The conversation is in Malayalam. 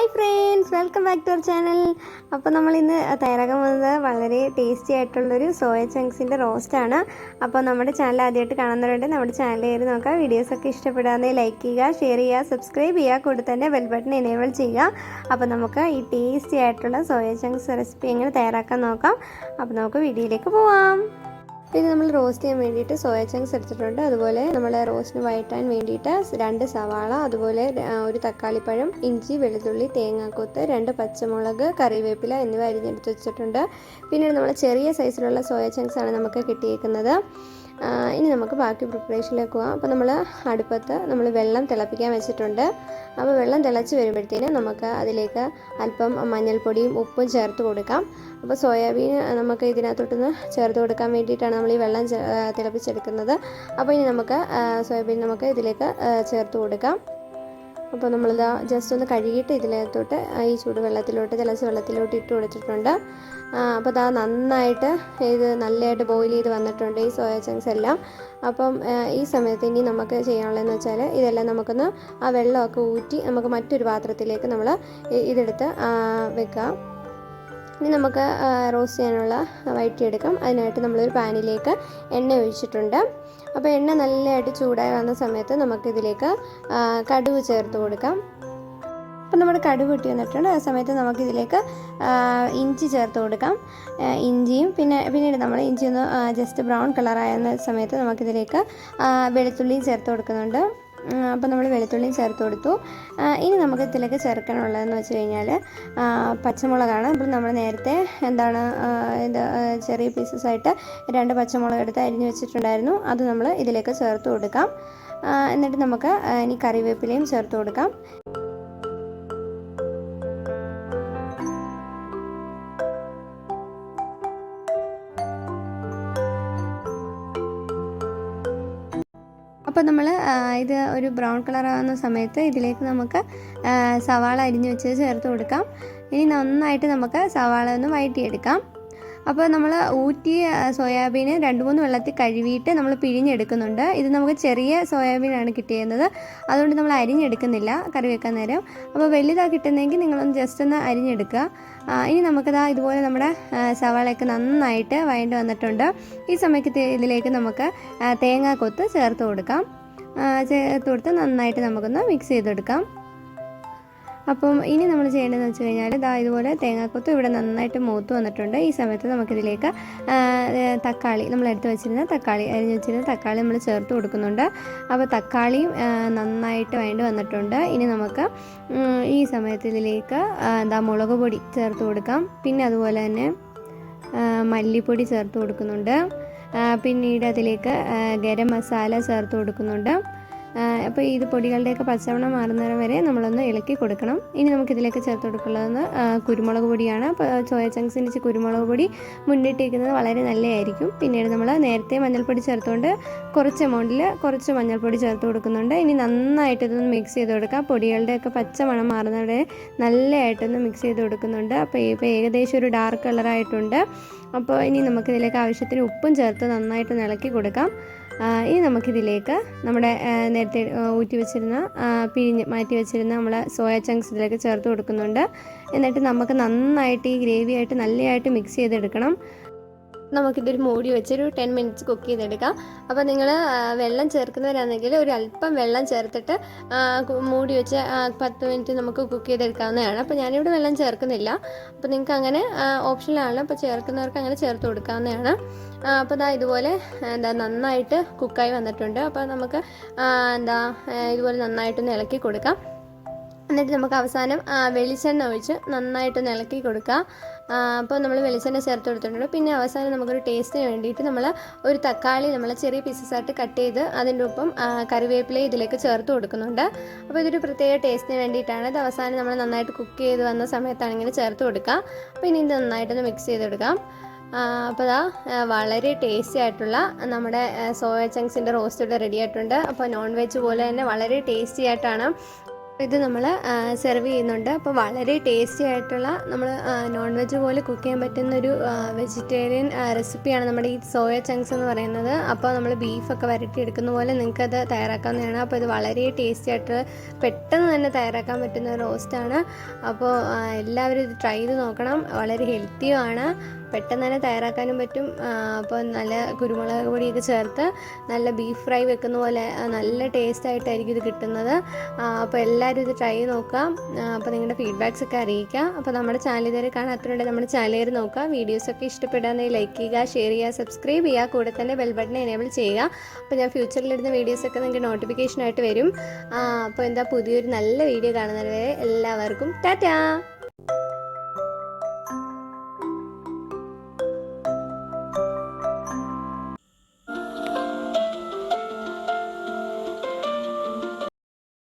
Hi friends welcome back to our channel. അപ്പോൾ നമ്മൾ ഇന്ന് തയ്യാറാക്കാൻ പോകുന്നത് വളരെ ടേസ്റ്റി ആയിട്ടുള്ളൊരു സോയ ചങ്ക്സിന്റെ റോസ്റ്റാണ് അപ്പോൾ നമ്മുടെ ചാനൽ ആദ്യമായിട്ട് കാണുന്നവരുണ്ട് നമ്മുടെ ചാനൽ കയറി നോക്കാം വീഡിയോസൊക്കെ ഇഷ്ടപ്പെടാതെ ലൈക്ക് ചെയ്യുക ഷെയർ ചെയ്യുക സബ്സ്ക്രൈബ് ചെയ്യുക കൂടെ തന്നെ ബെൽ ബട്ടൺ എനേബിൾ ചെയ്യുക. അപ്പോൾ നമുക്ക് ഈ ടേസ്റ്റി ആയിട്ടുള്ള സോയ ചങ്ക്സ് റെസിപ്പി എങ്ങനെ തയ്യാറാക്കാൻ നോക്കാം. അപ്പോൾ നമുക്ക് വീഡിയോയിലേക്ക് പോവാം. പിന്നെ നമ്മൾ റോസ്റ്റ് ചെയ്യാൻ വേണ്ടിയിട്ട് സോയ ചങ്ക്സ് എടുത്തിട്ടുണ്ട്. അതുപോലെ നമ്മൾ റോസ്റ്റിന് വഴറ്റാൻ വേണ്ടിയിട്ട് രണ്ട് സവാള അതുപോലെ ഒരു തക്കാളിപ്പഴം ഇഞ്ചി വെളുത്തുള്ളി തേങ്ങാക്കൊത്ത് രണ്ട് പച്ചമുളക് കറിവേപ്പില എന്നിവ അരിഞ്ഞെടുത്ത് വെച്ചിട്ടുണ്ട്. പിന്നീട് നമ്മൾ ചെറിയ സൈസിലുള്ള സോയ ചങ്ക്സ് ആണ് നമുക്ക് കിട്ടിയേക്കുന്നത്. ഇനി നമുക്ക് ബാക്കി പ്രിപ്പറേഷനിലേക്ക് പോകാം അപ്പോൾ നമ്മൾ അടുപ്പത്ത് നമ്മൾ വെള്ളം തിളപ്പിക്കാൻ വെച്ചിട്ടുണ്ട്. അപ്പോൾ വെള്ളം തിളച്ച് വരുമ്പോഴത്തേന് നമുക്ക് അതിലേക്ക് അല്പം മഞ്ഞൾപ്പൊടിയും ഉപ്പും ചേർത്ത് കൊടുക്കാം. അപ്പോൾ സോയാബീൻ നമുക്ക് ഇതിനകത്തോട്ടൊന്ന് ചേർത്ത് കൊടുക്കാൻ വേണ്ടിയിട്ടാണ് നമ്മൾ ഈ വെള്ളം തിളപ്പിച്ചെടുക്കുന്നത്. അപ്പോൾ ഇനി നമുക്ക് സോയാബീൻ നമുക്ക് ഇതിലേക്ക് ചേർത്ത് കൊടുക്കാം. അപ്പോൾ നമ്മളിത് ജസ്റ്റ് ഒന്ന് കഴുകിയിട്ട് ഇതിനകത്തോട്ട് ഈ ചൂടുവെള്ളത്തിലോട്ട് തിളച്ച വെള്ളത്തിലോട്ട് ഇട്ട് കൊടുത്തിട്ടുണ്ട്. അപ്പോൾ ഇതാ നന്നായിട്ട് ഇത് നല്ലതായിട്ട് ബോയിൽ ചെയ്ത് വന്നിട്ടുണ്ട് ഈ സോയ ചങ്ക്സ് എല്ലാം. അപ്പം ഈ സമയത്ത് ഇനി നമുക്ക് ചെയ്യാനുള്ളതെന്ന് വെച്ചാൽ ഇതെല്ലാം നമുക്കൊന്ന് ആ വെള്ളമൊക്കെ ഊറ്റി നമുക്ക് മറ്റൊരു പാത്രത്തിലേക്ക് നമ്മൾ ഇതെടുത്ത് വെക്കാം. ഇനി നമുക്ക് റോസ്റ്റ് ചെയ്യാനുള്ള വഴറ്റിയെടുക്കാം അതിനായിട്ട് നമ്മളൊരു പാനിലേക്ക് എണ്ണ ഒഴിച്ചിട്ടുണ്ട്. അപ്പോൾ എണ്ണ നല്ലതായിട്ട് ചൂടായി വന്ന സമയത്ത് നമുക്കിതിലേക്ക് കടുവ് ചേർത്ത് കൊടുക്കാം. അപ്പം നമ്മുടെ കടുക് പൊട്ടി വന്നിട്ടുണ്ട്. ആ സമയത്ത് നമുക്കിതിലേക്ക് ഇഞ്ചി ചേർത്ത് കൊടുക്കാം. ഇഞ്ചിയും പിന്നെ പിന്നീട് നമ്മൾ ഇഞ്ചി ഒന്ന് ജസ്റ്റ് ബ്രൗൺ കളറായ സമയത്ത് നമുക്കിതിലേക്ക് വെളുത്തുള്ളിയും ചേർത്ത് കൊടുക്കുന്നുണ്ട്. അപ്പോൾ നമ്മൾ വെളുത്തുള്ളിയും ചേർത്ത് കൊടുത്തു. ഇനി നമുക്ക് ഇതിലേക്ക് ചേർക്കാനുള്ളതെന്ന് വെച്ച് കഴിഞ്ഞാൽ പച്ചമുളകാണ്. അപ്പോൾ നമ്മൾ നേരത്തെ എന്താണ് ഇത് ചെറിയ പീസസ് ആയിട്ട് രണ്ട് പച്ചമുളക് എടുത്ത് അരിഞ്ഞ് വെച്ചിട്ടുണ്ടായിരുന്നു. അത് നമ്മൾ ഇതിലേക്ക് ചേർത്ത് കൊടുക്കാം. എന്നിട്ട് നമുക്ക് ഇനി കറിവേപ്പിലയും ചേർത്ത് കൊടുക്കാം. അപ്പോൾ നമ്മൾ ഇത് ഒരു ബ്രൗൺ കളർ ആകുന്ന സമയത്ത് ഇതിലേക്ക് നമുക്ക് സവാള അരിഞ്ഞ് വെച്ച് ചേർത്ത് കൊടുക്കാം. ഇനി നന്നായിട്ട് നമുക്ക് സവാള ഒന്ന് വഴറ്റിയെടുക്കാം അപ്പോൾ നമ്മൾ ഊറ്റിയ സോയാബീൻ രണ്ട് മൂന്ന് വെള്ളത്തിൽ കഴുകിയിട്ട് നമ്മൾ പിഴിഞ്ഞെടുക്കുന്നുണ്ട്. ഇത് നമുക്ക് ചെറിയ സോയാബീനാണ് കിട്ടിയിരുന്നത്. അതുകൊണ്ട് നമ്മൾ അരിഞ്ഞെടുക്കുന്നില്ല കറി വെക്കാൻ നേരം. അപ്പോൾ വലുതാണ് കിട്ടുന്നതെങ്കിൽ നിങ്ങളൊന്ന് ജസ്റ്റ് ഒന്ന് അരിഞ്ഞെടുക്കുക. ഇനി നമുക്കതാ ഇതുപോലെ നമ്മുടെ സവാളയൊക്കെ നന്നായിട്ട് വഴണ്ട് വന്നിട്ടുണ്ട്. ഈ സമയത്ത് ഇതിലേക്ക് നമുക്ക് തേങ്ങാക്കൊത്ത് ചേർത്ത് കൊടുക്കാം. ചേർത്ത് കൊടുത്ത് നന്നായിട്ട് നമുക്കൊന്ന് മിക്സ് ചെയ്തെടുക്കാം. അപ്പം ഇനി നമ്മൾ ചെയ്യേണ്ടതെന്ന് വെച്ച് കഴിഞ്ഞാൽ ഇതാ ഇതുപോലെ തേങ്ങാക്കൊത്ത് ഇവിടെ നന്നായിട്ട് മൂത്ത് വന്നിട്ടുണ്ട്. ഈ സമയത്ത് നമുക്കിതിലേക്ക് തക്കാളി നമ്മൾ എടുത്ത് വെച്ചിരുന്ന തക്കാളി അരിഞ്ഞ് വെച്ചിരുന്ന തക്കാളി നമ്മൾ ചേർത്ത് കൊടുക്കുന്നുണ്ട്. അപ്പോൾ തക്കാളിയും നന്നായിട്ട് വേണ്ടി വന്നിട്ടുണ്ട്. ഇനി നമുക്ക് ഈ സമയത്ത് ഇതിലേക്ക് എന്താ മുളക് പൊടി ചേർത്ത് കൊടുക്കാം. പിന്നെ അതുപോലെ തന്നെ മല്ലിപ്പൊടി ചേർത്ത് കൊടുക്കുന്നുണ്ട്. പിന്നീട് അതിലേക്ക് ഗരം മസാല ചേർത്ത് കൊടുക്കുന്നുണ്ട്. അപ്പോൾ ഇത് പൊടികളുടെയൊക്കെ പച്ചവണം മാറുന്നവരം വരെ നമ്മളൊന്ന് ഇളക്കി കൊടുക്കണം. ഇനി നമുക്കിതിലേക്ക് ചേർത്ത് കൊടുക്കുന്നത് കുരുമുളക് പൊടിയാണ്. അപ്പോൾ ചോയ ചങ്ക്സിന്റെ കുരുമുളക് പൊടി മുന്നിട്ടിരിക്കുന്നത് വളരെ നല്ലതായിരിക്കും. പിന്നീട് നമ്മൾ നേരത്തെ മഞ്ഞൾപ്പൊടി ചേർത്തുകൊണ്ട് കുറച്ച് എമൗണ്ടിൽ കുറച്ച് മഞ്ഞൾപ്പൊടി ചേർത്ത് കൊടുക്കുന്നുണ്ട്. ഇനി നന്നായിട്ട് ഇതൊന്ന് മിക്സ് ചെയ്ത് കൊടുക്കുക പൊടികളുടെയൊക്കെ പച്ച മണം മാറുന്നവരെ നല്ലതായിട്ടൊന്ന് മിക്സ് ചെയ്ത് കൊടുക്കുന്നുണ്ട്. അപ്പോൾ ഇപ്പോൾ ഏകദേശം ഒരു ഡാർക്ക് കളറായിട്ടുണ്ട്. അപ്പോൾ ഇനി നമുക്കിതിലേക്ക് ആവശ്യത്തിന് ഉപ്പും ചേർത്ത് നന്നായിട്ട് ഇളക്കി കൊടുക്കാം. ഇനി നമുക്കിതിലേക്ക് നമ്മുടെ നേരത്തെ ഊറ്റി വെച്ചിരുന്ന പിഴിഞ്ഞ് മാറ്റി വെച്ചിരുന്ന നമ്മൾ സോയ ചങ്ക്സ് ഇതിലേക്ക് ചേർത്ത് കൊടുക്കുന്നുണ്ട്. എന്നിട്ട് നമുക്ക് നന്നായിട്ട് ഈ ഗ്രേവി ആയിട്ട് നല്ലതായിട്ട് മിക്സ് ചെയ്തെടുക്കണം. നമുക്കിതൊരു മൂടി വെച്ചൊരു ടെൻ മിനിറ്റ്സ് കുക്ക് ചെയ്തെടുക്കാം. അപ്പോൾ നിങ്ങൾ വെള്ളം ചേർക്കുന്നവരാണെങ്കിൽ ഒരു അല്പം വെള്ളം ചേർത്തിട്ട് മൂടി വെച്ച് പത്ത് മിനിറ്റ് നമുക്ക് കുക്ക് ചെയ്തെടുക്കാവുന്നതാണ്. അപ്പോൾ ഞാനിവിടെ വെള്ളം ചേർക്കുന്നില്ല. അപ്പോൾ നിങ്ങൾക്ക് അങ്ങനെ ഓപ്ഷനിലാണല്ലോ അപ്പോൾ ചേർക്കുന്നവർക്ക് അങ്ങനെ ചേർത്ത് കൊടുക്കാവുന്നതാണ്. അപ്പോൾ ഇതാ ഇതുപോലെ എന്താ നന്നായിട്ട് കുക്കായി വന്നിട്ടുണ്ട്. അപ്പോൾ നമുക്ക് എന്താ ഇതുപോലെ നന്നായിട്ടൊന്ന് ഇളക്കി കൊടുക്കാം. എന്നിട്ട് നമുക്ക് അവസാനം വെളിച്ചെണ്ണ ഒഴിച്ച് നന്നായിട്ടൊന്ന് ഇളക്കി കൊടുക്കുക. അപ്പോൾ നമ്മൾ വെളിച്ചെണ്ണ ചേർത്ത് കൊടുത്തിട്ടുണ്ട്. പിന്നെ അവസാനം നമുക്കൊരു ടേസ്റ്റിന് വേണ്ടിയിട്ട് നമ്മൾ ഒരു തക്കാളി നമ്മൾ ചെറിയ പീസസായിട്ട് കട്ട് ചെയ്ത് അതിന്റെ ഒപ്പം കറിവേപ്പില ഇതിലേക്ക് ചേർത്ത് കൊടുക്കുന്നുണ്ട്. അപ്പോൾ ഇതൊരു പ്രത്യേക ടേസ്റ്റിന് വേണ്ടിയിട്ടാണ്. ഇത് അവസാനം നമ്മൾ നന്നായിട്ട് കുക്ക് ചെയ്ത് വന്ന സമയത്താണ് ചേർത്ത് കൊടുക്കുക. അപ്പോൾ ഇനി ഇത് നന്നായിട്ടൊന്ന് മിക്സ് ചെയ്ത് കൊടുക്കാം അപ്പോൾ ദാ വളരെ ടേസ്റ്റി ആയിട്ടുള്ള നമ്മുടെ സോയ ചങ്ക്സിന്റെ റോസ്റ്റ് ഇവിടെ റെഡി ആയിട്ടുണ്ട്. അപ്പോൾ നോൺ വെജ് പോലെ തന്നെ വളരെ ടേസ്റ്റി ആയിട്ടാണ് ഇത് നമ്മൾ സെർവ് ചെയ്യുന്നുണ്ട്. അപ്പോൾ വളരെ ടേസ്റ്റി ആയിട്ടുള്ള നമ്മൾ നോൺ വെജ് പോലെ കുക്ക് ചെയ്യാൻ പറ്റുന്ന ഒരു വെജിറ്റേറിയൻ റെസിപ്പിയാണ് നമ്മുടെ ഈ സോയ ചങ്ക്സ് എന്ന് പറയുന്നത്. അപ്പോൾ നമ്മൾ ബീഫൊക്കെ വരട്ടി എടുക്കുന്ന പോലെ നിങ്ങൾക്കത് തയ്യാറാക്കാവുന്നതാണ്. അപ്പോൾ ഇത് വളരെ ടേസ്റ്റി ആയിട്ട് പെട്ടെന്ന് തന്നെ തയ്യാറാക്കാൻ പറ്റുന്ന റോസ്റ്റാണ് അപ്പോൾ എല്ലാവരും ഇത് ട്രൈ ചെയ്ത് നോക്കണം. വളരെ ഹെൽത്തിയുമാണ് പെട്ടെന്ന് തന്നെ തയ്യാറാക്കാനും പറ്റും. അപ്പോൾ നല്ല കുരുമുളക് പൊടിയൊക്കെ ചേർത്ത് നല്ല ബീഫ് ഫ്രൈ വെക്കുന്ന പോലെ നല്ല ടേസ്റ്റ് ആയിട്ടായിരിക്കും ഇത് കിട്ടുന്നത്. അപ്പോൾ എല്ലാവരും ഇത് ട്രൈ നോക്കാം. അപ്പോൾ നിങ്ങളുടെ ഫീഡ്ബാക്സ് ഒക്കെ അറിയിക്കുക അപ്പോൾ നമ്മുടെ ചാനൽ ഇതുവരെ കാണാത്തവരുണ്ടെങ്കിൽ നമ്മുടെ ചാനൽ കയറി നോക്കുക വീഡിയോസൊക്കെ ഇഷ്ടപ്പെടുകയാണെങ്കിൽ ലൈക്ക് ചെയ്യുക ഷെയർ ചെയ്യുക സബ്സ്ക്രൈബ് ചെയ്യുക കൂടെ തന്നെ ബെൽ ബട്ടൺ എനേബിൾ ചെയ്യുക. അപ്പോൾ ഞാൻ ഫ്യൂച്ചറിലിടുന്ന വീഡിയോസൊക്കെ നിങ്ങൾക്ക് നോട്ടിഫിക്കേഷനായിട്ട് വരും. അപ്പോൾ എന്താ പുതിയൊരു നല്ല വീഡിയോ കാണുന്നത് വരെ എല്ലാവർക്കും ടാറ്റാ!